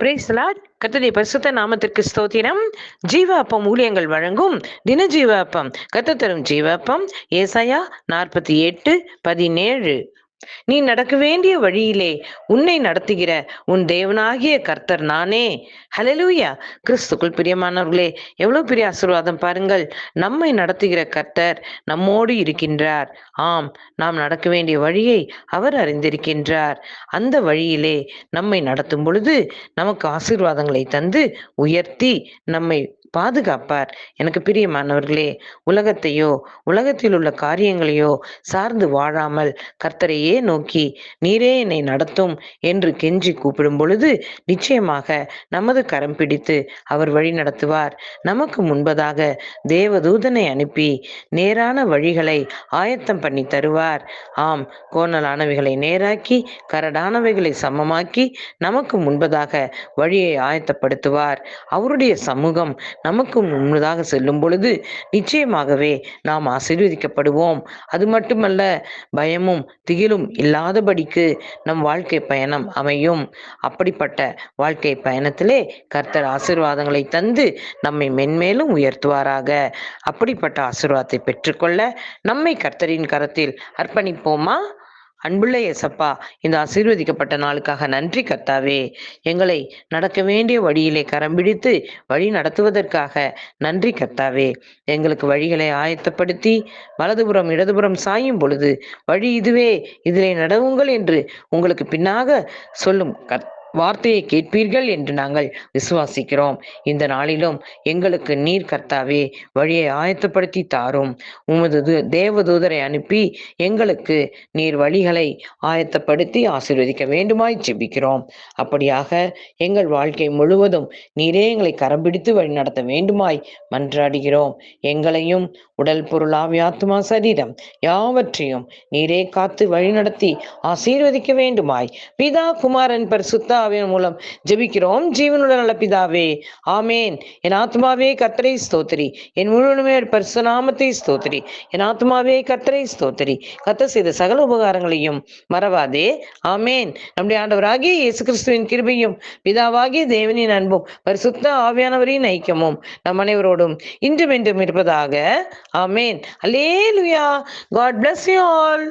பிரேஸ்லாட் கத்ததி பரிசுத்த நாமத்திற்கு ஸ்தோத்திரம். ஜீவ அப்பம் ஊழியங்கள் வழங்கும் தின ஜீவ அப்பம் கத்த தரும் ஜீவ அப்பம் ஏசாயா நாற்பத்தி எட்டு பதினேழு. நீ நடக்க வேண்டிய வழியிலே உன்னை நடத்துகிற உன் தேவனாகிய கர்த்தர் நானே. ஹலலூயா கிறிஸ்துக்குள் பிரியமானவர்களே எவ்வளவு பெரிய ஆசீர்வாதம் பாருங்கள். நம்மை நடத்துகிற கர்த்தர் நம்மோடு இருக்கின்றார். ஆம் நாம் நடக்க வேண்டிய வழியை அவர் அறிந்திருக்கின்றார். அந்த வழியிலே நம்மை நடத்தும் பொழுது நமக்கு ஆசீர்வாதங்களை தந்து உயர்த்தி நம்மை பாதுகாப்பார். எனக்கு பிரியமானவர்களே உலகத்தையோ உலகத்தில் உள்ள காரியங்களையோ சார்ந்து வாழாமல் கர்த்தரையே நோக்கி நீரே என்னை நடத்தும் என்று கெஞ்சி கூப்பிடும் பொழுது நிச்சயமாக நமது கரம் பிடித்து அவர் வழி நடத்துவார். நமக்கு முன்பதாக தேவதூதனை அனுப்பி நேரான வழிகளை ஆயத்தம் பண்ணி தருவார். ஆம் கோணலானவைகளை நேராக்கி கரடானவைகளை சமமாக்கி நமக்கு முன்பதாக வழியை ஆயத்தப்படுத்துவார். அவருடைய சமூகம் நமக்கு முன்னதாக செல்லும் பொழுது நிச்சயமாகவே நாம் ஆசீர்வதிக்கப்படுவோம். அது மட்டுமல்ல பயமும் திகிலும் இல்லாதபடிக்கு நம் வாழ்க்கை பயணம் அமையும். அப்படிப்பட்ட வாழ்க்கை பயணத்திலே கர்த்தர் ஆசீர்வாதங்களை தந்து நம்மை மென்மேலும் உயர்த்துவாராக. அப்படிப்பட்ட ஆசிர்வாதத்தை பெற்றுக்கொள்ள நம்மை கர்த்தரின் கரத்தில் அர்ப்பணிப்போமா? அன்புள்ள எசப்பா இந்த ஆசீர்வதிக்கப்பட்ட நாளுக்காக நன்றி கர்த்தாவே எங்களை நடக்க வேண்டிய வழியிலே கரம் பிடித்து வழி நடத்துவதற்காக நன்றி கர்த்தாவே எங்களுக்கு வழிகளை ஆயத்தப்படுத்தி வலதுபுறம் இடதுபுறம் சாயும் பொழுது வழி இதுவே. இதிலே நடவுங்கள் என்று உங்களுக்கு பின்னாக சொல்லும் கர் வார்த்தையை கேட்பீர்கள் என்று நாங்கள் விசுவாசிக்கிறோம். இந்த நாளிலும் எங்களுக்கு நீர் கர்த்தாவே வழியை ஆயத்தப்படுத்தி தாரும். உமது தேவதூதரை அனுப்பி எங்களுக்கு நீர் வழிகளை ஆயத்தப்படுத்தி ஆசீர்வதிக்க வேண்டுமாய் செபிக்கிறோம் அப்படியாக எங்கள் வாழ்க்கை முழுவதும் நீரே எங்களை கரம் பிடித்து வழி நடத்த வேண்டுமாய் மன்றாடுகிறோம். எங்களையும் உடல் பொருளாவி ஆத்மா சரீரம் யாவற்றையும் நீரே காத்து வழிநடத்தி ஆசீர்வதிக்க வேண்டுமாய். பிதா குமாரன் பரிசுத்தா ஆவியின் மூலம் ஜெபிக்கிறோம். ஜீவனுள்ள நல்ல பிதாவே ஆமேன். என் ஆத்மாவே கத்தரை ஸ்தோத்திரி. என் முழுமே பரிசுநாமத்தை ஸ்தோத்திரி. என் ஆத்மாவே கத்தரை ஸ்தோத்திரி. கத்த செய்த சகல உபகாரங்களையும் மறவாதே. ஆமேன். நம்முடைய ஆண்டவராகிய இயேசு கிறிஸ்துவின் கிருபையும் பிதாவாகிய தேவனின் அன்பும் பரிசுத்த ஆவியானவரின் ஐக்கியமும் நம் அனைவரோடும் இன்றும் என்றும் இருப்பதாக. ஆமேன். அல்லேலுயா. God bless you all